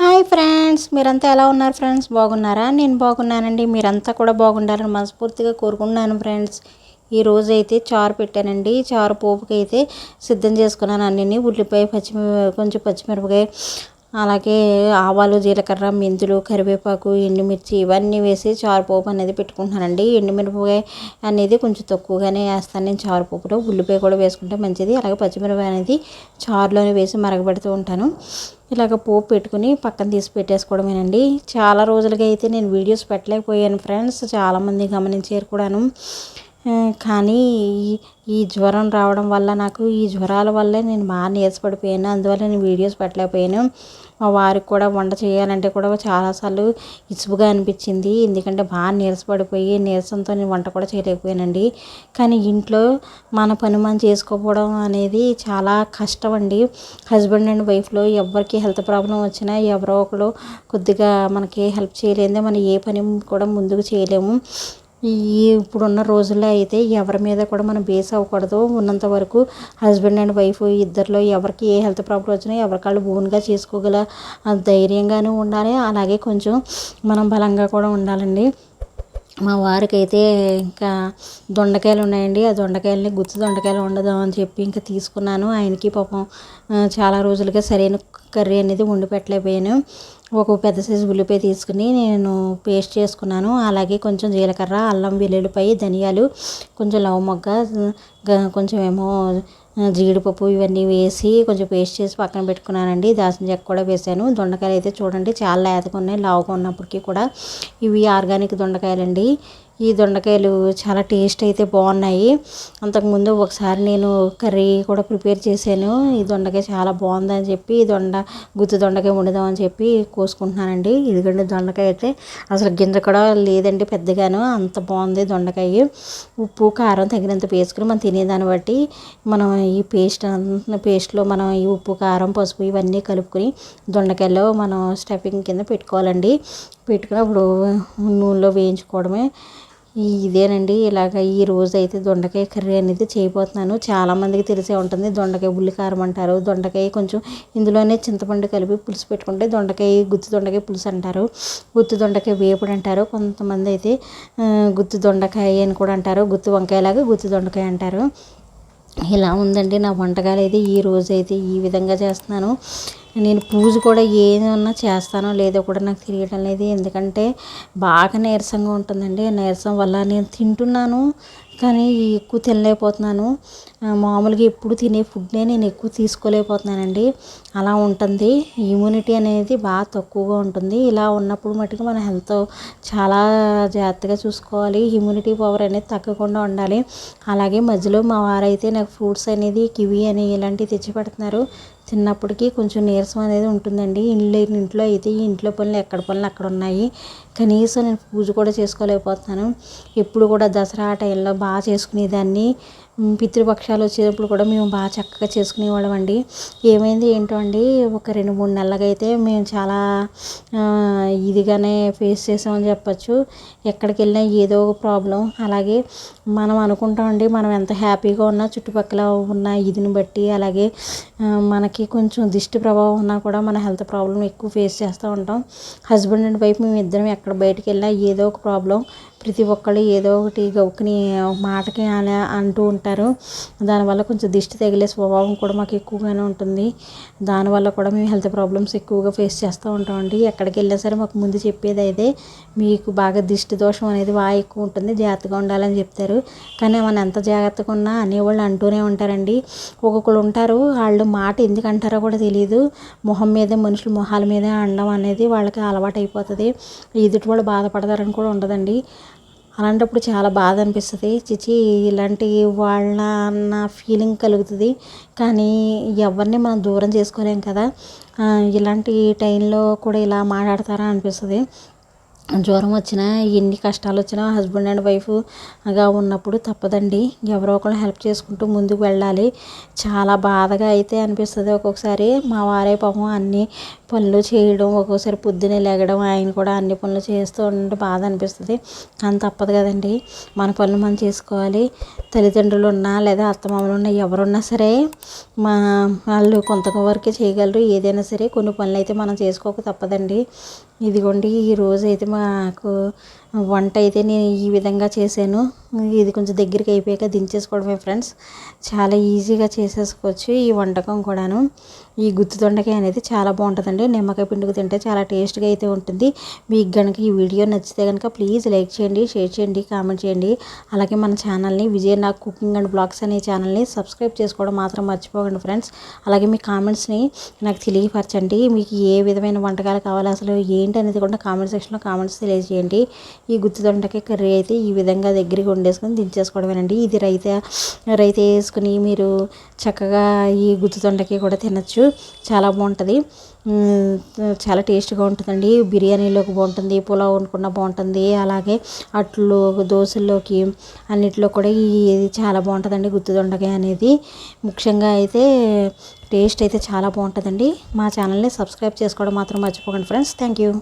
Hi friends మీరంతా ఎలా ఉన్నారు ఫ్రెండ్స్? బాగున్నారా? నేను బాగున్నానండి. మీరంతా కూడా బాగుండాలని మనస్ఫూర్తిగా కోరుకుంటున్నాను ఫ్రెండ్స్. ఈరోజు అయితే చారు పెట్టానండి. చారు పోపుకి అయితే సిద్ధం చేసుకున్నాను. అన్నీ ఉల్లిపాయ పచ్చిమి కొంచెం పచ్చిమిరపకాయ అలాగే ఆవాలు జీలకర్ర మెంతులు కరివేపాకు ఎండుమిర్చి ఇవన్నీ వేసి చారు పోపు అనేది పెట్టుకుంటున్నానండి. ఎండుమిరపకాయ అనేది కొంచెం తక్కువగానే వేస్తాను. నేను చారు పోపులో ఉల్లిపాయ కూడా వేసుకుంటే మంచిది. అలాగే పచ్చిమిరపాయ అనేది చారులోనే వేసి మరగబెడుతూ ఉంటాను. ఇలాగ పోపు పెట్టుకుని పక్కన తీసి పెట్టేసుకోవడమేనండి. చాలా రోజులుగా అయితే నేను వీడియోస్ పెట్టలేకపోయాను ఫ్రెండ్స్. చాలామంది గమనించారు కూడాను. కానీ ఈ ఈ జ్వరం రావడం వల్ల నాకు ఈ జ్వరాల వల్లే నేను బాగా నీరసపడిపోయాను. అందువల్ల నేను వీడియోస్ పెట్టలేకపోయాను. మా వారికి కూడా వంట చేయాలంటే కూడా చాలాసార్లు ఇసుపుగా అనిపించింది. ఎందుకంటే బాగా నీరసపడిపోయి నీరసంతో నేను వంట కూడా చేయలేకపోయానండి. కానీ ఇంట్లో మన పని మనం చేసుకోకపోవడం అనేది చాలా కష్టం అండి. హస్బెండ్ అండ్ వైఫ్లో ఎవరికి హెల్త్ ప్రాబ్లం వచ్చినా ఎవరో ఒకరు కొద్దిగా మనకి హెల్ప్ చేయలేదే మనం ఏ పని కూడా ముందుకు చేయలేము. ఈ ఇప్పుడున్న రోజుల్లో అయితే ఎవరి మీద కూడా మనం బేస్ అవ్వకూడదు. ఉన్నంత వరకు హస్బెండ్ అండ్ వైఫ్ ఇద్దరిలో ఎవరికి ఏ హెల్త్ ప్రాబ్లం వచ్చినా ఎవరికాళ్ళు ఓన్గా చేసుకోగల ధైర్యంగానూ ఉండాలి. అలాగే కొంచెం మనం బలంగా కూడా ఉండాలండి. మా వారికైతే ఇంకా దొండకాయలు ఉన్నాయండి. ఆ దొండకాయలని గుత్తి దొండకాయలు వండుదాం అని చెప్పి ఇంకా తీసుకున్నాను. ఆయనకి పాపం చాలా రోజులుగా సరైన కర్రీ అనేది వండి పెట్టలేకపోయాను. ఒక పెద్ద సైజు ఉల్లిపాయ తీసుకుని నేను పేస్ట్ చేసుకున్నాను. అలాగే కొంచెం జీలకర్ర అల్లం వెల్లుల్లిపాయ ధనియాలు కొంచెం లవ మొగ్గ కొంచెం ఏమో జీడిపప్పు ఇవన్నీ వేసి కొంచెం పేస్ట్ చేసి పక్కన పెట్టుకున్నానండి. దాల్చిన చెక్క కూడా వేసాను. దొండకాయలు అయితే చూడండి చాలా లేతగా ఉన్నాయి లావుగా ఉన్నప్పటికీ కూడా ఇవి ఆర్గానిక్ దొండకాయలండి. ఈ దొండకాయలు చాలా టేస్ట్ అయితే బాగున్నాయి. అంతకుముందు ఒకసారి నేను కర్రీ కూడా ప్రిపేర్ చేశాను. ఈ దొండకాయ చాలా బాగుందని చెప్పి ఈ దొండ గుత్తి దొండకాయ వండుదామని చెప్పి కోసుకుంటున్నానండి. ఇదిగోండి దొండకాయ అయితే అసలు గింజ కూడా లేదండి పెద్దగాను. అంత బాగుంది దొండకాయ. ఉప్పు కారం తగినంత వేసుకుని మనం తినేదాన్ని బట్టి మనం ఈ పేస్ట్ పేస్ట్లో మనం ఈ ఉప్పు కారం పసుపు ఇవన్నీ కలుపుకొని దొండకాయలో మనం స్టఫింగ్ కింద పెట్టుకోవాలండి. పెట్టుకున్నప్పుడు నూనెలో వేయించుకోవడమే ఇదేనండి ఇలాగ ఈ రోజు అయితే దొండకాయ కర్రీ అనేది చేయబోతున్నాను. చాలామందికి తెలిసే ఉంటుంది దొండకాయ ఉల్లికారం అంటారు. దొండకాయ కొంచెం ఇందులోనే చింతపండు కలిపి పులుసు పెట్టుకుంటే దొండకాయ గుత్తి దొండకాయ పులుసు అంటారు. గుత్తి దొండకాయ వేపుడు అంటారు. కొంతమంది అయితే గుత్తి దొండకాయ అని కూడా అంటారు. గుత్తి వంకాయలాగా గుత్తి దొండకాయ అంటారు. ఇలా ఉందండి నా వంటకాలు. అయితే ఈ రోజు అయితే ఈ విధంగా చేస్తున్నాను. నేను పూజ కూడా ఏదన్నా చేస్తానో లేదో కూడా నాకు తెలియడం లేదు. ఎందుకంటే బాగా నీరసంగా ఉంటుందండి. నీరసం వల్ల నేను తింటున్నాను కానీ ఎక్కువ తినలేకపోతున్నాను. మామూలుగా ఎప్పుడు తినే ఫుడ్నే నేను ఎక్కువ తీసుకోలేకపోతున్నానండి. అలా ఉంటుంది. ఇమ్యూనిటీ అనేది బాగా తక్కువగా ఉంటుంది. ఇలా ఉన్నప్పుడు మటుకు మన హెల్త్ చాలా జాగ్రత్తగా చూసుకోవాలి. ఇమ్యూనిటీ పవర్ అనేది తగ్గకుండా ఉండాలి. అలాగే మధ్యలో మా వారైతే నాకు ఫ్రూట్స్ అనేది కివి అని ఇలాంటివి తెచ్చి పెడుతున్నారు. తిన్నప్పటికీ కొంచెం నీరసం అనేది ఉంటుందండి. ఇంట్లో ఇంట్లో అయితే ఈ ఇంట్లో పనులు ఎక్కడ పనులు అక్కడ ఉన్నాయి. కనీసం నేను పూజ కూడా చేసుకోలేకపోతున్నాను. ఎప్పుడు కూడా దసరా టైంలో బాగా చేసుకునేదాన్ని. పితృపక్షాలు వచ్చేటప్పుడు కూడా మేము బాగా చక్కగా చేసుకునేవాళ్ళం అండి. ఏమైంది ఏంటో అండి ఒక రెండు మూడు నెలలుగా అయితే మేము చాలా ఇదిగానే ఫేస్ చేసామని చెప్పచ్చు. ఎక్కడికి వెళ్ళినా ఏదో ఒక ప్రాబ్లం అలాగే మనం అనుకుంటామండి మనం ఎంత హ్యాపీగా ఉన్నా చుట్టుపక్కల ఉన్న ఇదిని బట్టి అలాగే మనకి కొంచెం దిష్టి ప్రభావం ఉన్నా కూడా మన హెల్త్ ప్రాబ్లం ఎక్కువ ఫేస్ చేస్తూ ఉంటాం. హస్బెండ్ అండ్ వైఫ్ మేము ఇద్దరం ఎక్కడ బయటికి వెళ్ళినా ఏదో ఒక ప్రాబ్లం ప్రతి ఒక్కళ్ళు ఏదో ఒకటి గౌకని మాటకి అని అంటూ ఉంటారు. దానివల్ల కొంచెం దిష్టి తగిలే స్వభావం కూడా మాకు ఎక్కువగానే ఉంటుంది. దానివల్ల కూడా మేము హెల్త్ ప్రాబ్లమ్స్ ఎక్కువగా ఫేస్ చేస్తూ ఉంటామండి ఎక్కడికి వెళ్ళినా సరే మాకు ముందు చెప్పేది అయితే మీకు బాగా దిష్టి దోషం అనేది బాగా ఎక్కువ ఉంటుంది జాగ్రత్తగా ఉండాలని చెప్తారు. కానీ మనం ఎంత జాగ్రత్తగా ఉన్నా అనేవాళ్ళు అంటూనే ఉంటారండి. ఒక్కొక్కరు ఉంటారు వాళ్ళు మాట ఎందుకు అంటారో కూడా తెలియదు మొహం మీదే మనుషులు మొహాల మీదే అనడం అనేది వాళ్ళకి అలవాటు అయిపోతుంది ఎదుటి వాళ్ళు బాధపడతారని కూడా ఉండదండి. అలాంటప్పుడు చాలా బాధ అనిపిస్తుంది. చిచి ఇలాంటి వాళ్ళ అన్న ఫీలింగ్ కలుగుతుంది. కానీ ఎవరిని మనం దూరం చేసుకోలేం కదా. ఇలాంటి టైంలో కూడా ఇలా మాట్లాడతారా అనిపిస్తుంది. జ్వరం వచ్చినా ఎన్ని కష్టాలు వచ్చినా హస్బెండ్ అండ్ వైఫ్గా ఉన్నప్పుడు తప్పదండి. ఎవరో ఒకరు హెల్ప్ చేసుకుంటూ ముందుకు వెళ్ళాలి. చాలా బాధగా అయితే అనిపిస్తుంది ఒక్కొక్కసారి. మా వారే పాపం అన్ని పనులు చేయడం ఒక్కొక్కసారి పొద్దున్నే లెగడం ఆయన కూడా అన్ని పనులు చేస్తూ ఉంటే బాధ అనిపిస్తుంది. కానీ తప్పదు కదండి. మన పనులు మనం చేసుకోవాలి. తల్లిదండ్రులు ఉన్నా లేదా అత్తమామలు ఉన్నా ఎవరున్నా సరే మా వాళ్ళు కొంతవరకే చేయగలరు. ఏదైనా సరే కొన్ని పనులు అయితే మనం చేసుకోక తప్పదండి. ఇదిగోండి ఈ రోజు అయితే మాకు వంట అయితే నేను ఈ విధంగా చేశాను. ఇది కొంచెం దగ్గరికి అయిపోయాక దించేసుకోవడమే ఫ్రెండ్స్ చాలా ఈజీగా చేసేసుకోవచ్చు ఈ వంటకం కూడాను. ఈ గుత్తి దొండకాయ అనేది చాలా బాగుంటుందండి. నిమ్మకాయ పిండుకు తింటే చాలా టేస్ట్గా అయితే ఉంటుంది. మీకు కనుక ఈ వీడియో నచ్చితే కనుక ప్లీజ్ లైక్ చేయండి షేర్ చేయండి కామెంట్ చేయండి. అలాగే మన ఛానల్ని విజయ నాకు కుకింగ్ అండ్ బ్లాగ్స్ అనే ఛానల్ని సబ్స్క్రైబ్ చేసుకోవడం మాత్రం మర్చిపోకండి ఫ్రెండ్స్ అలాగే మీ కామెంట్స్ని నాకు తెలియపరచండి. మీకు ఏ విధమైన వంటకాలు కావాలి అసలు ఏంటి అనేది కూడా కామెంట్ సెక్షన్లో కామెంట్స్ తెలియజేయండి. ఈ గుత్తి దొండకాయ కర్రీ అయితే ఈ విధంగా దగ్గరికి వండేసుకొని దించేసుకోవడమేనండి. ఇది రైతే రైతే వేసుకుని మీరు చక్కగా ఈ గుత్తి దొండకాయ కూడా తినచ్చు. చాలా బాగుంటుంది. చాలా టేస్ట్గా ఉంటుందండి. బిర్యానీలోకి బాగుంటుంది పులావ్ వండుకున్న బాగుంటుంది. అలాగే అట్లు దోశల్లోకి అన్నిట్లో కూడా ఇది చాలా బాగుంటుందండి గుత్తి దొండకాయ అనేది. ముఖ్యంగా అయితే టేస్ట్ అయితే చాలా బాగుంటుందండి. మా ఛానల్ని సబ్స్క్రైబ్ చేసుకోవడం మాత్రం మర్చిపోకండి ఫ్రెండ్స్. Thank you